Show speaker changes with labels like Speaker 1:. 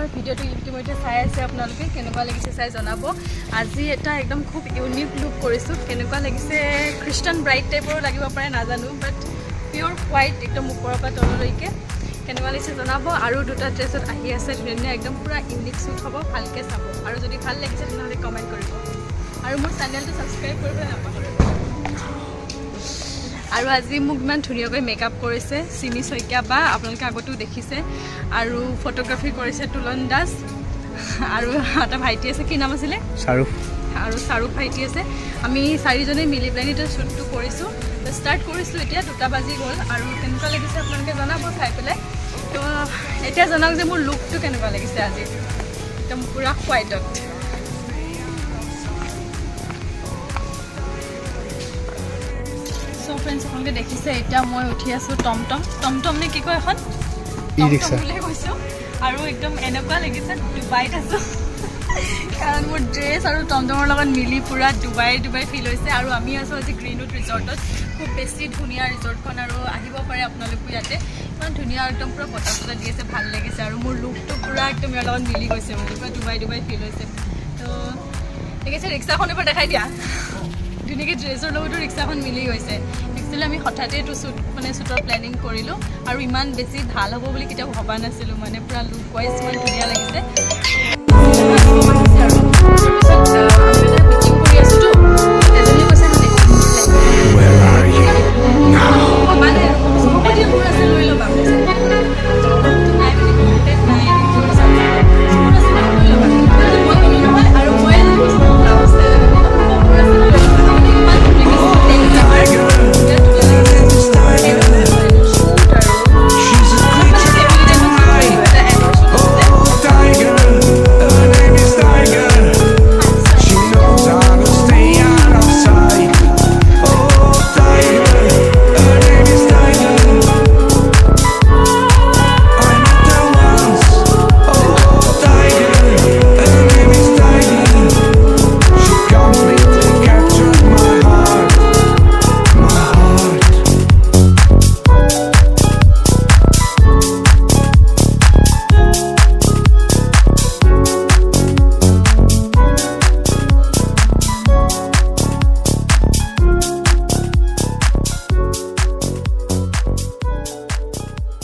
Speaker 1: খবৰ ভিডিঅ'টো ইতিমধ্যে চাই আছে আপোনালোকে কেনেকুৱা লাগিছে চাই জনাব। আজি এটা একদম খুব ইউনিক লুক কৰিছোঁ। কেনেকুৱা লাগিছে খ্ৰীষ্টান ব্ৰাইট টাইপৰো লাগিব পাৰে, নাজানো বাট পিয়'ৰ হোৱাইট একদম ওপৰৰ পৰা তললৈকে। কেনেকুৱা লাগিছে জনাব। আৰু দুটা ড্ৰেছত আহি আছে, ধুনীয়া ধুনীয়া একদম পূৰা ইউনিক শ্বুট হ'ব, ভালকৈ চাব। আৰু যদি ভালো লাগিছে, তেনেহ'লে কমেণ্ট কৰিব। আৰু মোৰ চেনেলটো ছাবস্ক্ৰাইব কৰিবলৈ নাপাহৰিব। আৰু আজি মোক ইমান ধুনীয়াকৈ মেকআপ কৰিছে চিমি শইকীয়া বা আপোনালোকে আগতেও দেখিছে। আৰু ফটোগ্ৰাফী কৰিছে তুলন দাস। আৰু এটা ভাইটি আছে কি নাম আছিলে?
Speaker 2: শ্বাহৰুখ।
Speaker 1: আৰু শ্বাহৰুখ ভাইটি আছে। আমি চাৰিজনেই মিলি পেলাই এতিয়া শ্বুটটো কৰিছোঁ। ষ্টাৰ্ট কৰিছোঁ এতিয়া দুটা বাজি গ'ল। আৰু কেনেকুৱা লাগিছে আপোনালোকে জনাব চাই পেলাই। তো এতিয়া জনাওক যে মোৰ লুকটো কেনেকুৱা লাগিছে আজি। একদম পূৰা হোৱাইটত ফ্ৰেণ্ডছ আপোনালোকে দেখিছে এতিয়া মই উঠি আছোঁ টমটম। টমটম নে কি কয় এখন? বুলিয়ে কৈছোঁ। আৰু একদম এনেকুৱা লাগিছে ডুবাইত আছোঁ। কাৰণ মোৰ ড্ৰেছ আৰু টমটমৰ লগত মিলি পূৰা ডুবাই ডুবাই ফিল হৈছে। আৰু আমি আছোঁ আজি গ্ৰীণউড ৰিজৰ্টত খুব বেছি ধুনীয়া ৰিজৰ্টখন আৰু আহিব পাৰে আপোনালোকো ইয়াতে। ইমান ধুনীয়া একদম পূৰা বতাহ চতাহ দি আছে ভালো লাগিছে। আৰু মোৰ লুকটো পূৰা একদম ইয়াৰ লগত মিলি গৈছে মানে পূৰা ডুবাই ডুবাই ফিল হৈছে। তো ঠিক আছে ৰিক্সাখনৰ পৰা দেখাই দিয়া। ধুনীয়াকৈ ড্ৰেছৰ লগতো ৰিক্সাখন মিলি গৈছে। একচুৱেলি আমি হঠাতে এইটো শ্বুট মানে শ্বুটৰ প্লেনিং কৰিলোঁ আৰু ইমান বেছি ভালো হ'ব বুলি কেতিয়াও ভবা নাছিলোঁ মানে পূৰা লুক ৱাইজ ইমান ধুনীয়া লাগিছে।